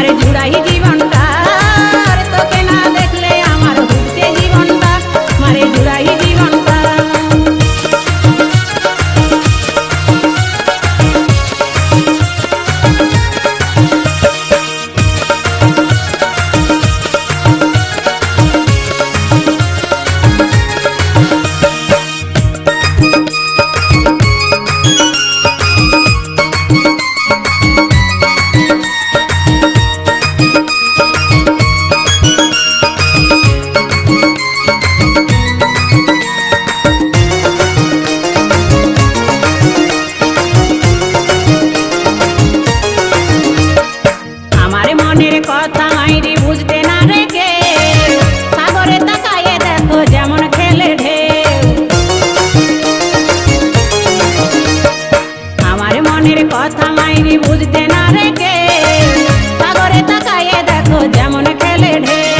আমার জুড়াই মনের কথা মাইরি বুঝতে না রেখে। সাগরে তাকাইয়ে দেখো যেমন খেলে ঢেউ